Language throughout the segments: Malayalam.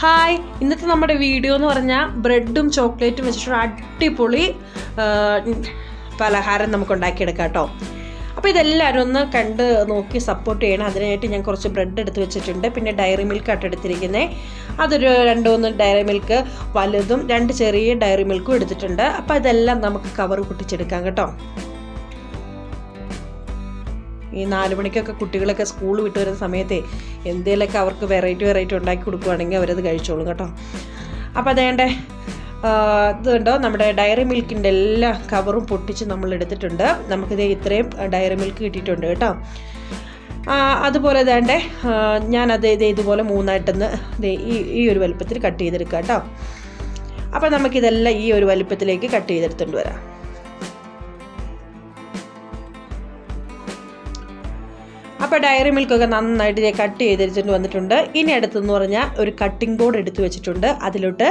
ഹായ് ഇന്നത്തെ നമ്മുടെ വീഡിയോ എന്ന് പറഞ്ഞാൽ ബ്രെഡും ചോക്ലേറ്റും വെച്ചിട്ട് അടിപൊളി പലഹാരം നമുക്ക് ഉണ്ടാക്കിയെടുക്കാം കേട്ടോ അപ്പോൾ ഇതെല്ലാവരും ഒന്ന് കണ്ട് നോക്കി സപ്പോർട്ട് ചെയ്യണം. അതിനായിട്ട് ഞാൻ കുറച്ച് ബ്രെഡ് എടുത്ത് വെച്ചിട്ടുണ്ട്. പിന്നെ ഡയറി മിൽക്ക് ആയിട്ട് എടുത്തിരിക്കുന്നത് അതൊരു രണ്ട് മൂന്ന് ഡയറി മിൽക്ക് വലുതും രണ്ട് ചെറിയ ഡയറി മിൽക്കും എടുത്തിട്ടുണ്ട്. അപ്പോൾ ഇതെല്ലാം നമുക്ക് കവർ പൊട്ടിച്ചെടുക്കാം കേട്ടോ. ഈ നാല് മണിക്കൊക്കെ കുട്ടികളൊക്കെ സ്കൂൾ വിട്ട് വരുന്ന സമയത്തെ എന്തെങ്കിലുമൊക്കെ അവർക്ക് വെറൈറ്റി വെറൈറ്റി ഉണ്ടാക്കി കൊടുക്കുവാണെങ്കിൽ അവരത് കഴിച്ചോളും കേട്ടോ. അപ്പോൾ അതേണ്ടേ ഇതുണ്ടോ നമ്മുടെ ഡയറി മിൽക്കിന്റെ എല്ലാ കവറും പൊട്ടിച്ച് നമ്മൾ എടുത്തിട്ടുണ്ട്. നമുക്കിത് ഇത്രയും ഡയറി മിൽക്ക് കിട്ടിയിട്ടുണ്ട് കേട്ടോ. അതുപോലെ തേണ്ടേ ഞാനത് ഇത് ഇതുപോലെ മൂന്നായിട്ടൊന്ന് ഈ ഈ ഒരു വലുപ്പത്തിൽ കട്ട് ചെയ്തെടുക്കാം കേട്ടോ. അപ്പോൾ നമുക്കിതെല്ലാം ഈ ഒരു വലുപ്പത്തിലേക്ക് കട്ട് ചെയ്തെടുത്തുകൊണ്ട് വരാം. അപ്പോൾ ഡയറി മിൽക്കൊക്കെ നന്നായിട്ട് ദേ കട്ട് ചെയ്തിരിച്ചിട്ട് വന്നിട്ടുണ്ട്. ഇനി അടുത്തെന്ന് പറഞ്ഞാൽ ഒരു കട്ടിംഗ് ബോർഡ് എടുത്ത് വെച്ചിട്ടുണ്ട്. അതിലോട്ട്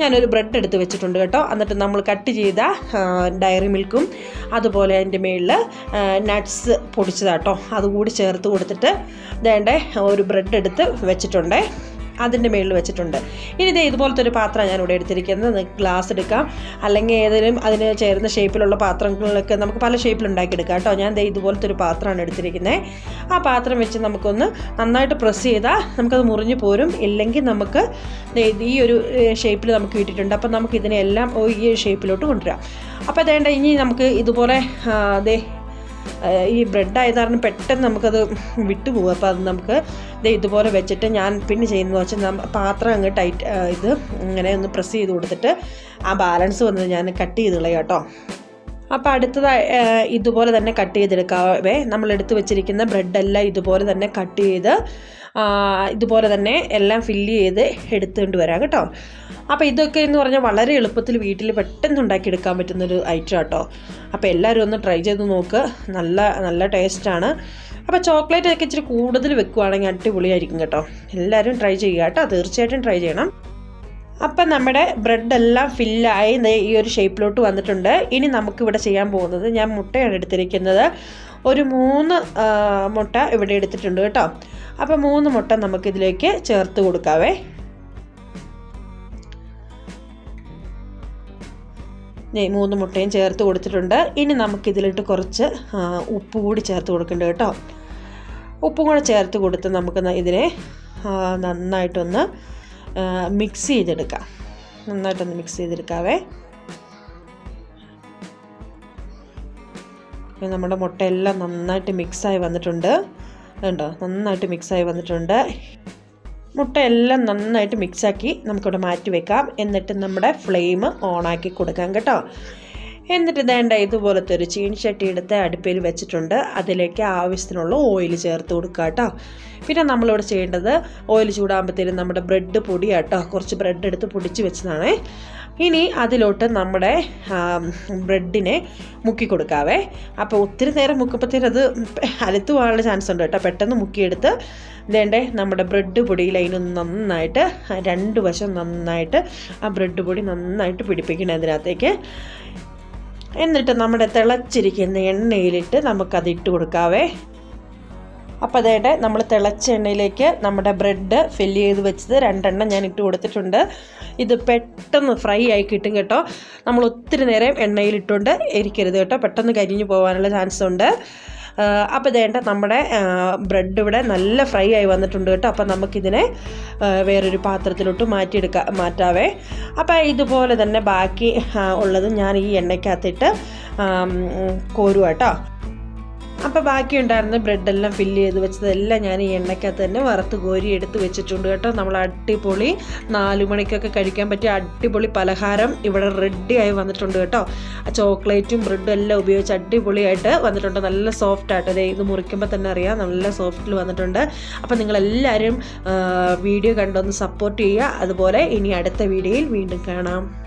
ഞാനൊരു ബ്രെഡ് എടുത്ത് വെച്ചിട്ടുണ്ട് കേട്ടോ. എന്നിട്ട് നമ്മൾ കട്ട് ചെയ്ത ഡയറി മിൽക്കും അതുപോലെ അതിന്റെ മുകളിൽ നട്ട്സ് പൊടിച്ചതാട്ടോ അതുകൂടി ചേർത്ത് കൊടുത്തിട്ട് വേണ്ട ഒരു ബ്രെഡ് എടുത്ത് വെച്ചിട്ടുണ്ടേ. അതിന്റെ മുകളിൽ വെച്ചിട്ടുണ്ട്. ഇനി ഇതേ ഇതുപോലത്തെ ഒരു പാത്രം ഞാൻ ഇവിടെ എടുത്തിരിക്കുന്നത് ഗ്ലാസ് എടുക്കാം. അല്ലെങ്കിൽ ഏതെങ്കിലും അതിന് ചേരുന്ന ഷേപ്പിലുള്ള പാത്രങ്ങളൊക്കെ നമുക്ക് പല ഷേപ്പിൽ ഉണ്ടാക്കിയെടുക്കാം കേട്ടോ. ഞാൻ ദേ ഇതുപോലത്തെ ഒരു പാത്രമാണ് എടുത്തിരിക്കുന്നത് ആ പാത്രം വെച്ച് നമുക്കൊന്ന് നന്നായിട്ട് പ്രസ് ചെയ്താൽ നമുക്കത് മുറിഞ്ഞു പോരും. ഇല്ലെങ്കിൽ നമുക്ക് ഈ ഒരു ഷേപ്പിൽ നമുക്ക് കിട്ടിയിട്ടുണ്ട്. അപ്പം നമുക്ക് ഇതിനെല്ലാം ഈ ഷേപ്പിലോട്ട് കൊണ്ടുവരാം. അപ്പോൾ അതേണ്ട ഇനി നമുക്ക് ഇതുപോലെ ദേ ഈ ബ്രെഡ് ആയത് കാരണം പെട്ടെന്ന് നമുക്കത് വിട്ടുപോകും. അപ്പോൾ അത് നമുക്ക് ഇതുപോലെ വെച്ചിട്ട് ഞാൻ പിന്നെ ചെയ്യുന്നത് വെച്ചാൽ പാത്രം അങ്ങ് ടൈറ്റ് ഇത് ഇങ്ങനെ ഒന്ന് പ്രസ് ചെയ്ത് കൊടുത്തിട്ട് ആ ബാലൻസ് വന്നത് ഞാൻ കട്ട് ചെയ്ത് കളയാം കേട്ടോ. അപ്പോൾ അടുത്തതായി ഇതുപോലെ തന്നെ കട്ട് ചെയ്തെടുക്കാവേ. നമ്മൾ എടുത്തു വെച്ചിരിക്കുന്ന ബ്രെഡെല്ലാം ഇതുപോലെ തന്നെ കട്ട് ചെയ്ത് ഇതുപോലെ തന്നെ എല്ലാം ഫില്ല് ചെയ്ത് എടുത്തുകൊണ്ട് വരാം കേട്ടോ. അപ്പോൾ ഇതൊക്കെ എന്ന് പറഞ്ഞാൽ വളരെ എളുപ്പത്തിൽ വീട്ടിൽ പെട്ടെന്ന് ഉണ്ടാക്കിയെടുക്കാൻ പറ്റുന്നൊരു ഐറ്റം കേട്ടോ അപ്പോൾ എല്ലാവരും ഒന്ന് ട്രൈ ചെയ്ത് നോക്ക്. നല്ല നല്ല ടേസ്റ്റാണ് അപ്പോൾ ചോക്ലേറ്റ് ഒക്കെ ഇച്ചിരി കൂടുതൽ വെക്കുവാണെങ്കിൽ അടിപൊളിയായിരിക്കും കേട്ടോ. എല്ലാവരും ട്രൈ ചെയ്യുക കേട്ടോ. തീർച്ചയായിട്ടും ട്രൈ ചെയ്യണം. അപ്പം നമ്മുടെ ബ്രെഡ് എല്ലാം ഫില്ലായി ഈ ഒരു ഷേപ്പിലോട്ട് വന്നിട്ടുണ്ട്. ഇനി നമുക്കിവിടെ ചെയ്യാൻ പോകുന്നത് ഞാൻ മുട്ടയാണ് എടുത്തിരിക്കുന്നത്. ഒരു മൂന്ന് മുട്ട ഇവിടെ എടുത്തിട്ടുണ്ട് കേട്ടോ. അപ്പം മൂന്ന് മുട്ട നമുക്കിതിലേക്ക് ചേർത്ത് കൊടുക്കാവേ. മൂന്ന് മുട്ടയും ചേർത്ത് കൊടുത്തിട്ടുണ്ട്. ഇനി നമുക്കിതിലിട്ട് കുറച്ച് ഉപ്പ് കൂടി ചേർത്ത് കൊടുക്കേണ്ടത് കേട്ടോ. ഉപ്പും കൂടെ ചേർത്ത് കൊടുത്ത് നമുക്ക് ഇതിനെ നന്നായിട്ടൊന്ന് മിക്സ് ചെയ്തെടുക്കാം. നന്നായിട്ടൊന്ന് മിക്സ് ചെയ്തെടുക്കാവേ. നമ്മുടെ മുട്ടയെല്ലാം നന്നായിട്ട് മിക്സായി വന്നിട്ടുണ്ട്. കണ്ടോ? നന്നായിട്ട് മിക്സായി വന്നിട്ടുണ്ട്. മുട്ടയെല്ലാം നന്നായിട്ട് മിക്സാക്കി നമുക്കിവിടെ മാറ്റി വെക്കാം. എന്നിട്ട് നമ്മുടെ ഫ്ലെയിം ഓണാക്കി കൊടുക്കാം കേട്ടോ. എന്നിട്ട് വേണ്ട ഇതുപോലത്തെ ഒരു ചീനിച്ചട്ടി എടുത്ത് അടുപ്പിൽ വെച്ചിട്ടുണ്ട്. അതിലേക്ക് ആവശ്യത്തിനുള്ള ഓയിൽ ചേർത്ത് കൊടുക്കുക കേട്ടോ. പിന്നെ നമ്മളിവിടെ ചെയ്യേണ്ടത് ഓയിൽ ചൂടാകുമ്പോഴത്തേനും നമ്മുടെ ബ്രെഡ് പൊടിയാട്ടോ കുറച്ച് ബ്രെഡ് എടുത്ത് പൊടിച്ച് വെച്ചതാണ്. ഇനി അതിലോട്ട് നമ്മുടെ ബ്രെഡിനെ മുക്കി കൊടുക്കാവേ. അപ്പോൾ ഒത്തിരി നേരം മുക്കുമ്പോഴത്തേനും അത് പോകാനുള്ള ചാൻസ് ഉണ്ട് കേട്ടോ. പെട്ടെന്ന് മുക്കിയെടുത്ത് വേണ്ടേ നമ്മുടെ ബ്രെഡ് പൊടിയിൽ അതിനൊന്ന് നന്നായിട്ട് രണ്ട് വശം നന്നായിട്ട് ആ ബ്രെഡ് പൊടി നന്നായിട്ട് പിടിപ്പിക്കണം അതിനകത്തേക്ക് എന്നിട്ട് നമ്മുടെ തിളച്ചിരിക്കുന്ന എണ്ണയിലിട്ട് നമുക്കത് ഇട്ട് കൊടുക്കാവേ. അപ്പോൾ അതേടെ നമ്മൾ തിളച്ച എണ്ണയിലേക്ക് നമ്മുടെ ബ്രെഡ് ഫില്ല് ചെയ്ത് വെച്ചത് രണ്ടെണ്ണം ഞാൻ ഇട്ട് കൊടുത്തിട്ടുണ്ട്. ഇത് പെട്ടെന്ന് ഫ്രൈ ആയി കിട്ടും കേട്ടോ. നമ്മൾ ഒത്തിരി നേരം എണ്ണയിലിട്ടുകൊണ്ട് ഇരിക്കരുത് കേട്ടോ. പെട്ടെന്ന് കരിഞ്ഞു പോകാനുള്ള ചാൻസ് ഉണ്ട്. അപ്പോൾ ഇതേണ്ട നമ്മുടെ ബ്രെഡ് ഇവിടെ നല്ല ഫ്രൈ ആയി വന്നിട്ടുണ്ട് കേട്ടോ. അപ്പോൾ നമുക്കിതിനെ വേറൊരു പാത്രത്തിലോട്ട് മാറ്റിയെടുക്കാം മാറ്റാവേ. അപ്പോൾ ഇതുപോലെ തന്നെ ബാക്കി ഉള്ളത് ഞാൻ ഈ എണ്ണയ്ക്കകത്തിട്ട് കോരുക കേട്ടോ. അപ്പോൾ ബാക്കി ഉണ്ടായിരുന്ന ബ്രെഡെല്ലാം ഫില്ല് ചെയ്ത് വെച്ചതെല്ലാം ഞാൻ ഈ എണ്ണയ്ക്കകത്ത് തന്നെ വറുത്ത് കോരി എടുത്ത് വെച്ചിട്ടുണ്ട് കേട്ടോ. നമ്മൾ അടിപൊളി നാല് മണിക്കൊക്കെ കഴിക്കാൻ പറ്റിയ അടിപൊളി പലഹാരം ഇവിടെ റെഡി ആയി വന്നിട്ടുണ്ട് കേട്ടോ. ചോക്ലേറ്റും ബ്രെഡും എല്ലാം ഉപയോഗിച്ച് അടിപൊളിയായിട്ട് വന്നിട്ടുണ്ട്. നല്ല സോഫ്റ്റ് ആയിട്ട്. അതായത് ഇത് മുറിക്കുമ്പോൾ തന്നെ അറിയാം നല്ല സോഫ്റ്റിൽ വന്നിട്ടുണ്ട്. അപ്പോൾ നിങ്ങളെല്ലാവരും വീഡിയോ കണ്ടൊന്ന് സപ്പോർട്ട് ചെയ്യുക. അതുപോലെ ഇനി അടുത്ത വീഡിയോയിൽ വീണ്ടും കാണാം.